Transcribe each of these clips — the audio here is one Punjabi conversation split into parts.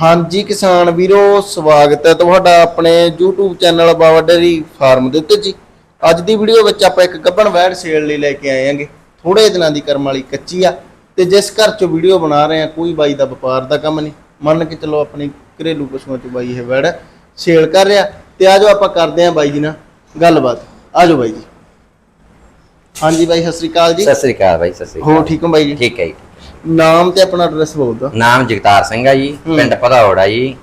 ਹਾਂਜੀ ਕਿਸਾਨ ਵੀਰੋ, ਸਵਾਗਤ ਹੈ ਤੁਹਾਡਾ ਆਪਣੇ YouTube channel Baba dairy farm ਦੇ ਉੱਤੇ ਜੀ। ਅੱਜ ਦੀ ਵੀਡੀਓ ਵਿੱਚ ਆਪਾਂ ਇੱਕ ਗੱਭਣ ਵੈੜ ਸੇਲ ਲਈ ਲੈ ਕੇ ਆਏ ਆਂਗੇ ਥੋੜੇ ਦਿਨਾਂ ਦੀ ਕਰਮ ਵਾਲੀ ਕੱਚੀ ਆ ਤੇ ਜਿਸ ਘਰ ਚੋਂ ਵੀਡੀਓ ਬਣਾ ਰਹੇ ਆ ਕੋਈ ਬਾਈ ਦਾ ਵਪਾਰ ਦਾ ਕੰਮ ਨਹੀਂ। ਮੰਨ ਕੇ ਚਲੋ ਆਪਣੇ ਘਰੇਲੂ ਪਸ਼ੂਆਂ 'ਚੋਂ ਬਾਈ ਇਹ ਵੈੜ ਸੇਲ ਕਰ ਰਿਹਾ। ਤੇ ਆਜੋ ਆਪਾਂ ਕਰਦੇ ਆਂ ਬਾਈ ਜੀ ਨਾਲ ਗੱਲਬਾਤ। ਆਜੋ ਬਾਈ ਜੀ। ਹਾਂਜੀ ਬਾਈ ਸਤਿ ਸ੍ਰੀ ਅਕਾਲ ਜੀ। ਸਤਿ ਸ੍ਰੀ ਅਕਾਲ ਬਾਈ ਸਤਿ ਸ੍ਰੀ ਹੋ ਅਕਾਲ ਠੀਕ ਹੋ ਬਾਈ ਜੀ? ਠੀਕ ਹੈ ਜੀ। ਨਾਮ ਤੇ ਆਪਣਾ ਐਡਰੈਸ ਬੋਲ ਦਿਓ। ਨਾਮ ਜਗਤਾਰ ਸਿੰਘ ਆ ਜੀ ਹੂੰ। ਪਿੰਡ ਭਦੌੜ ਜੀ।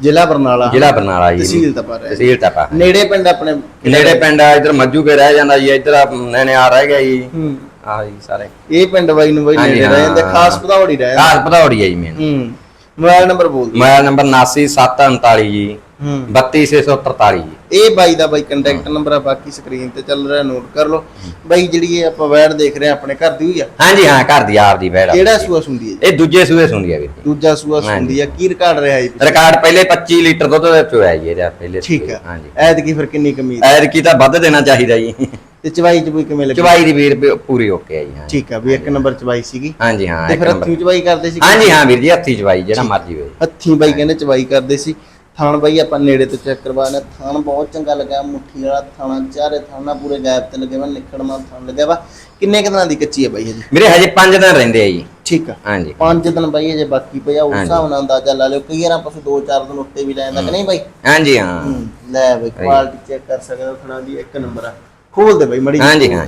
ਜ਼ਿਲ੍ਹਾ ਬਰਨਾਲਾ। ਜ਼ਿਲ੍ਹਾ ਬਰਨਾਲਾ ਜੀ। ਤਹਿਸੀਲ ਤਪਾ ਤਹਿਸੀਲ ਤਪਾ ਨੇੜੇ ਪਿੰਡ ਆਪਣੇ ਨੇੜੇ ਪਿੰਡ ਆ ਇਧਰ ਮੱਜੂ ਕੇ ਰਹਿ ਜਾਂਦਾ ਜੀ ਇਧਰ ਨੈਣੇ ਆ ਰਹਿ ਗਿਆ ਜੀ। ਹੂੰ। ਆ ਜੀ ਸਾਰੇ। ਇਹ ਪਿੰਡ ਬਾਈ ਨੂੰ ਬਾਈ ਨੇੜੇ ਰਹਿ ਜਾਂਦੇ ਹਾਂ। ਖਾਸ ਪਧੌੜੀ ਰਹਿ ਜਾਂਦੇ। ਘਰ ਭਦੌੜੀ ਆ ਜੀ ਮੇਨ ਹੂੰ। ਮੋਬਾਈਲ ਨੰਬਰ ਬੋਲ ਦਿਓ। ਮੋਬਾਈਲ ਨੰਬਰ 89739 ਜੀ। ਹੂੰ 32643 ਜੀ। ਇਹ ਬਾਈ ਦਾ ਬਾਈ ਕੰਟੈਕਟ ਨੰਬਰ ਆ ਬਾਕੀ ਸਕਰੀਨ ਤੇ ਚੱਲ ਰਿਹਾ ਨੋਟ ਕਰ ਲਓ। ਬਾਈ ਜਿਹੜੀ ਇਹ ਆਪਾਂ ਵੈੜ ਦੇਖ ਰਹੇ ਆ ਆਪਣੇ ਘਰ ਦੀ ਹੋਈ ਆ? ਹਾਂਜੀ ਹਾਂ ਘਰ ਦੀ ਆਪ ਦੀ ਬੈੜ ਆ। ਕਿਹੜਾ ਸੂਆ ਸੁੰਦੀ ਹੈ ਜੀ? ਇਹ ਦੂਜੇ ਸੂਏ ਸੁਣਦੀ ਆ ਵੀਰ ਜੀ। ਦੂਜਾ ਸੂਆ ਹਾਂਜੀ। ਸੁੰਦੀ ਆ ਕੀ ਰਿਕਾਰਡ ਰਿਹਾ ਜੀ ਪਿੱਛੇ? ਰਿਕਾਰਡ ਪਹਿਲੇ 25 ਲੀਟਰ ਦੁੱਧ ਦੇ ਚੋਇਆ ਜੀ ਇਹਦਾ ਪਹਿਲੇ ਠੀਕ ਆ। ਹਾਂਜੀ। ਐਤਕੀ ਫਿਰ ਕਿੰਨੀ ਕਮੀਜ਼ ਐਰ ਕੀ ਤਾਂ ਵੱਧ ਦੇਣਾ ਚਾਹੀਦਾ ਜੀ। ਤੇ ਚਵਾਈ ਚ ਕੋਈ ਕਿਵੇਂ ਲੱਗੀ? ਚਵਾਈ ਦੀ ਵੀਰ ਵੀ ਪੂਰੀ ਓਕੇ ਆ ਜੀ ਹਾਂ। ਠੀਕ ਆ ਵੀ ਇੱਕ ਨੰਬਰ ਚਵਾਈ ਸੀਗੀ। ਹਾਂਜੀ ਹਾਂ ਤੇ ਇੱਕ ਫਿਰ ਨੰਬਰ ਹੱਥੀਂ ਚਵਾਈ ਕਰਦੇ ਸੀ ਹਾਂਜੀ ਹਾਂ ਵੀਰ ਜੀ ਹੱਥੀ ਚਵਾਈ ਜਿਹੜਾ ਮਰਜ਼ੀ ਹੋਵੇ ਹੱਥੀਂ ਬਾਈ ਕਹਿੰਦੇ ਚਵਾਈ ਕਰਦੇ ਸੀ। ਥਾਣ ਬਾਈ ਆਪਾਂ ਨੇੜੇ ਤੋਂ ਚੈੱਕ ਕਰਵਾਣਾ ਥਾਣ ਬਹੁਤ ਚੰਗਾ ਲੱਗਾ ਮੁੱਠੀ ਵਾਲਾ ਥਾਣਾ ਚਾਰੇ ਥਾਣਾ ਪੂਰੇ ਗੈਪ ਤੇ ਲੱਗੇ ਵਾ ਨਿਖੜਮਾ ਥਾਣ ਲੱਗਿਆ ਵਾ। ਕਿੰਨੇ ਕੁ ਦਿਨਾਂ ਦੀ ਕੱਚੀ ਹੈ ਬਾਈ ਹਜੇ? ਵੀਰੇ ਹਜੇ 5 ਦਿਨ ਰਹਿੰਦੇ ਆ ਜੀ। ਠੀਕ ਆ। ਹਾਂਜੀ। ਪੰਜ ਦਿਨ ਬਾਈ ਹਜੇ ਬਾਕੀ ਪਿਆ ਉਸ। ਹਿਸਾਬ ਨਾਲ ਅੰਦਾਜ਼ਾ ਲਾ ਲਿਓ। ਕਈ ਵਾਰ ਪਸ਼ੂ ਦੋ ਚਾਰ ਦਿਨ ਉੱਤੇ ਵੀ ਲੈ ਜਾਂਦਾ ਕਿ ਨਹੀਂ ਬਾਈ? ਹਾਂਜੀ ਹਾਂ। ਹੂੰ, ਲੈ ਬਾਈ ਕੁਆਲਿਟੀ ਚੈੱਕ ਕਰ ਸਕਦੇ ਹੋ ਥਣਾ ਦੀ ਇੱਕ ਨੰਬਰ ਆ। ਖੋਲ ਦੇ ਬਾਈ ਮੜੀ ਹਾਂਜੀ ਹਾਂ।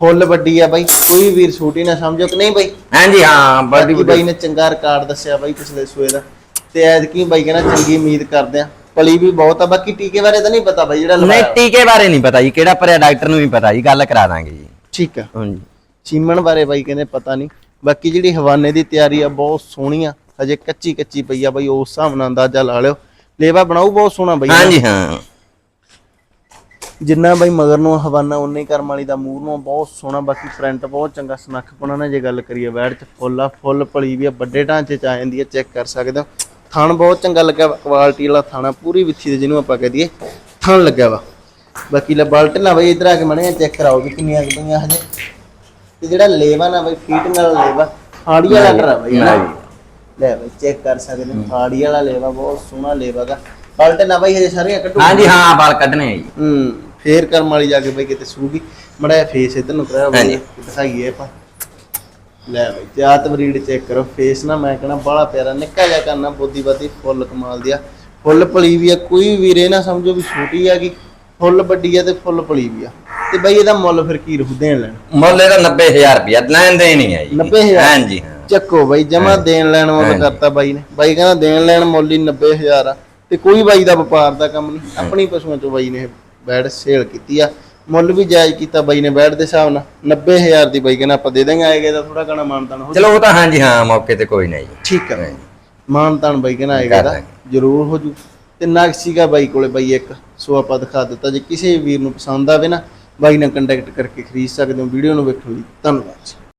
ਫੁੱਲ ਵੱਡੀ ਆ ਬਾਈ ਕੋਈ ਵੀਰ ਛੋਟੀ ਨਾ ਸਮਝੋ ਕਿ ਨਹੀਂ ਬਾਈ? ਹਾਂਜੀ ਹਾਂ ਬਾਈ ਨੇ ਚੰਗਾ ਰਿਕਾਰਡ ਦੱਸਿਆ ਬਾਈ ਪਿਛਲੇ ਸੂਏ ਦਾ। ਤੇ ਐਤਕੀ ਬਾਈ ਕਹਿੰਦਾ ਚੰਗੀ ਉਮੀਦ ਕਰਦੇ ਆ। ਪਲੀ ਵੀ ਬਹੁਤ ਆ ਬਾਕੀ ਟੀਕੇ ਬਾਰੇ ਤਾਂ ਨਹੀਂ ਪਤਾ ਬਾਈ ਜਿਹੜਾ ਨਹੀਂ ਲਵਾਇਆ ਟੀਕੇ ਬਾਰੇ ਨਹੀਂ ਪਤਾ ਜੀ ਕਿਹੜਾ ਭਰਿਆ ਡਾਕਟਰ ਨੂੰ ਵੀ ਪਤਾ ਜੀ ਗੱਲ ਕਰਾ ਦਾਂਗੇ ਜੀ। ਠੀਕ ਆ। ਹਾਂਜੀ। ਚੀਮਣ ਬਾਰੇ ਬਾਈ ਕਹਿੰਦੇ ਪਤਾ ਨਹੀਂ। ਬਾਕੀ ਜਿਹੜੀ ਹਵਾਨੇ ਦੀ ਤਿਆਰੀ ਆ ਬਹੁਤ ਸੋਹਣੀ ਆ। ਹਜੇ ਕੱਚੀ ਕੱਚੀ ਪਈ ਆ ਬਾਈ ਉਸ ਹਿਸਾਬ ਨਾਲ ਅੰਦਾਜ਼ਾ ਲਾ ਲਿਓ। ਲੇਵਾ ਬਣਾਉ ਬਹੁਤ ਸੋਹਣਾ ਬਾਈ। ਹਾਂਜੀ ਹਾਂ। ਜਿੰਨਾ ਬਾਈ ਮਗਰ ਨੂੰ ਹਵਾਨਾ ਉਨੇ ਹੀ ਕਰਮ ਵਾਲੀ ਦਾ ਮੂਰ ਨੂੰ ਬਹੁਤ ਸੋਹਣਾ। ਬਾਕੀ ਪ੍ਰਿੰਟ ਬਹੁਤ ਚੰਗਾ ਸੁਨੱਖਪਣਾ ਨਾ ਜੇ ਗੱਲ ਕਰੀਏ ਵੈੜ ਚ ਫੁੱਲ ਆ ਫੁੱਲ ਪਲੀ ਵੀ ਆ ਵੱਡੇ ਢਾਂਚੇ ਚ ਆ ਜਾਂਦੀ ਆ ਚੈੱਕ ਕਰ ਸਕਦੇ ਹੋ। ਥਣ ਬਹੁਤ ਚੰਗਾ ਲੱਗਿਆ ਕੁਆਲਿਟੀ ਵਾਲਾ ਥਾਣਾ ਪੂਰੀ ਵਿੱਥੀ ਦੇ ਜਿਹਨੂੰ ਆਪਾਂ ਕਹਿ ਦਈਏ ਥਣ ਲੱਗਿਆ ਵਾ। ਬਾਕੀ ਲੈ ਬਲਟ ਨਾ ਬਾਈ ਇਧਰ ਆ ਕੇ ਮਣੇ ਚੈੱਕ ਕਰਾਓ ਵੀ ਕਿੰਨੀਆਂ ਕੁ ਪਈਆਂ ਹਜੇ। ਤੇ ਜਿਹੜਾ ਲੇਵਾ ਨਾ ਬਾਈ ਫੀਟ ਨਾਲ ਲੇਵਾ ਹਾੜੀ ਵਾਲਾ ਡਰਾ ਬਾਈ ਹਨਾ? ਲੈ ਬਾਈ ਚੈੱਕ ਕਰ ਸਕਦੇ ਹੋ ਹਾੜੀ ਵਾਲਾ ਲੇਵਾ ਬਹੁਤ ਸੋਹਣਾ ਲੇਵਾ ਦਾ ਬਲਟ ਨਾ ਬਾਈ ਹਜੇ ਸਾਰੀਆਂ ਕੱਢੋ। ਹਾਂਜੀ ਹਾਂ ਵਾਲ ਕੱਢਣੇ ਆ ਜੀ। ਹੂੰ ਫੇਰ ਕਰਮ ਵਾਲੀ ਜਾ ਕੇ ਬਈ ਕਿਤੇ ਸੂਗੀ। ਮੜਾ ਫੇਸ ਇਧਰ ਨੂੰ ਕਰਾਇਆ ਬਈ। ਦਿਖਾਈਏ ਆਪਾਂ। ਲੈ ਬਈ ਤੇ ਆਹ ਤਵਰੀਡ ਚੈੱਕ ਕਰੋ ਫੇਸ ਨਾ ਮੈਂ ਕਹਣਾ ਬੜਾ ਪਿਆਰਾ ਨਿੱਕਾ ਜਿਹਾ ਕਰਨਾ ਬੋਦੀ ਬਾਦੀ ਫੁੱਲ ਕਮਾਲ ਦੀ ਆ। ਫੁੱਲ ਪਲੀ ਵੀ ਆ ਕੋਈ ਵੀਰੇ ਨਾ ਸਮਝੋ ਵੀ ਛੋਟੀ ਆ ਕਿ ਫੁੱਲ ਵੱਡੀ ਆ ਤੇ ਫੁੱਲ ਪਲੀ ਵੀ ਆ। ਤੇ ਬਈ ਇਹਦਾ ਮੁੱਲ ਫਿਰ ਕੀ ਰਹੂ ਦੇਣ ਲੈਣ? ਮੁੱਲ ਇਹਦਾ 90000 ਰੁਪਇਆ ਲੈਣ ਦੇਣ ਹੀ ਆ ਜੀ। 90,000? ਹਾਂਜੀ ਹਾਂ ਚੱਕੋ ਬਾਈ ਜਮਾ ਦੇਣ ਲੈਣ ਮੁੱਲ। ਕਰਤਾ ਬਾਈ ਨੇ। ਬਾਈ ਕਹਿੰਦਾ ਦੇਣ ਲੈਣ ਮੁੱਲ ਹੀ 90000 ਆ। ਤੇ ਕੋਈ ਬਾਈ ਦਾ ਵਪਾਰ ਦਾ ਕੰਮ ਨਹੀਂ ਆਪਣੀ ਪਸ਼ੂਆਂ ਚੋਂ ਬਾਈ ਨੇ ਬੈਡ ਸੇਲ ਕੀਤੀ ਆ। ਮੁੱਲ ਵੀ ਜਾਇਜ਼ ਕੀਤਾ ਬਾਈ ਨੇ ਬੈਡ ਦੇ ਹਿਸਾਬ ਨਾਲ। 90000 ਦੀ ਬਾਈ ਕਹਿੰਦਾ ਆਪਾਂ ਦੇ ਦੇਂਗੇ ਆਏਗਾ ਤਾਂ ਥੋੜਾ ਘਣਾ ਮਾਨਤਾਨ ਹੋ ਚਲੋ ਉਹ ਤਾਂ ਹਾਂਜੀ ਹਾਂ ਮੌਕੇ ਤੇ ਕੋਈ ਨਹੀਂ ਜੀ। ਠੀਕ ਹਾਂਜੀ। ਮਾਨਤਾਨ ਬਾਈ ਕਹਿੰਦਾ ਆਏਗਾ ਤਾਂ ਜ਼ਰੂਰ ਹੋ ਜੂ। ਤੇ ਨਕਸੀਗਾ ਬਾਈ ਕੋਲੇ ਬਾਈ ਇੱਕ ਸੋ ਆਪਾਂ ਦਿਖਾ ਦਿੱਤਾ। ਜੇ ਕਿਸੇ ਵੀਰ ਨੂੰ ਪਸੰਦ ਆਵੇ ਨਾ ਬਾਈ ਨਾਲ ਕੰਟੈਕਟ ਕਰਕੇ ਖਰੀਦ ਸਕਦੇ ਹੋ। ਵੀਡੀਓ ਨੂੰ ਵੇਖਣ ਲਈ ਧੰਨਵਾਦ ਜੀ।